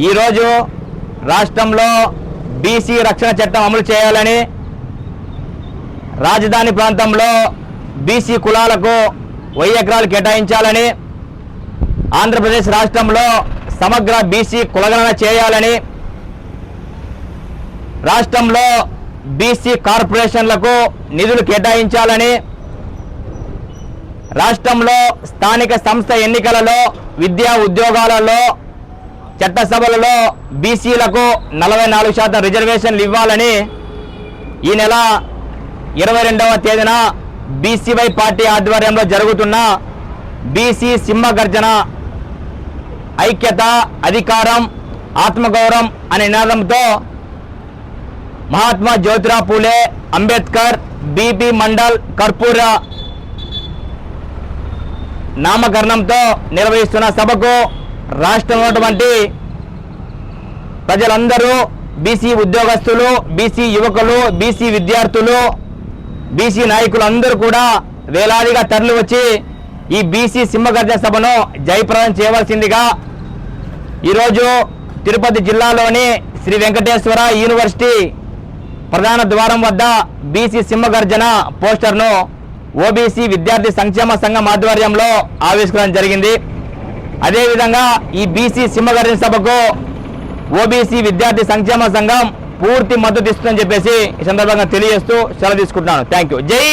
ఈరోజు రాష్ట్రంలో బీసీ రక్షణ చట్టం అమలు చేయాలని రాజధాని ప్రాంతంలో బీసీ కులాలకు వెయ్యి ఎకరాలు కేటాయించాలని ఆంధ్రప్రదేశ్ రాష్ట్రంలో సమగ్ర బీసీ కులగణన చేయాలని రాష్ట్రంలో బీసీ కార్పొరేషన్లకు నిధులు కేటాయించాలని రాష్ట్రంలో స్థానిక సంస్థ ఎన్నికలలో విద్యా ఉద్యోగాలలో చట్టసభలలో బీసీలకు నలభై నాలుగు శాతం రిజర్వేషన్లు ఇవ్వాలని ఈ నెల ఇరవై రెండవ తేదీన బీసీవై పార్టీ ఆధ్వర్యంలో జరుగుతున్న బీసీ సింహ గర్జన ఐక్యత అధికారం ఆత్మగౌరవం అనే నినాదంతో మహాత్మా జ్యోతిరావు పూలే అంబేద్కర్ బీపీ మండల్ కర్పూర నామకరణంతో నిర్వహిస్తున్న సభకు రాష్ట్రంలో ఉన్నటువంటి ప్రజలందరూ బీసీ ఉద్యోగస్తులు బీసీ యువకులు బీసీ విద్యార్థులు బీసీ నాయకులు అందరూ కూడా వేలాదిగా తరలి వచ్చి ఈ బీసీ సింహగర్జన సభను జయప్రదం చేయవలసిందిగా ఈరోజు తిరుపతి జిల్లాలోని శ్రీ వెంకటేశ్వర యూనివర్సిటీ ప్రధాన ద్వారం వద్ద బీసీ సింహగర్జన పోస్టర్ను ఓబీసీ విద్యార్థి సంక్షేమ సంఘం ఆధ్వర్యంలో ఆవిష్కరణ జరిగింది. అదేవిధంగా ఈ బీసీ సింహగర్జన సభకు ఓబీసీ విద్యార్థి సంక్షేమ సంఘం పూర్తి మద్దతు ఇస్తుందని చెప్పేసి ఈ సందర్భంగా తెలియజేస్తూ సెలవు తీసుకుంటున్నాను. థ్యాంక్ యూ జై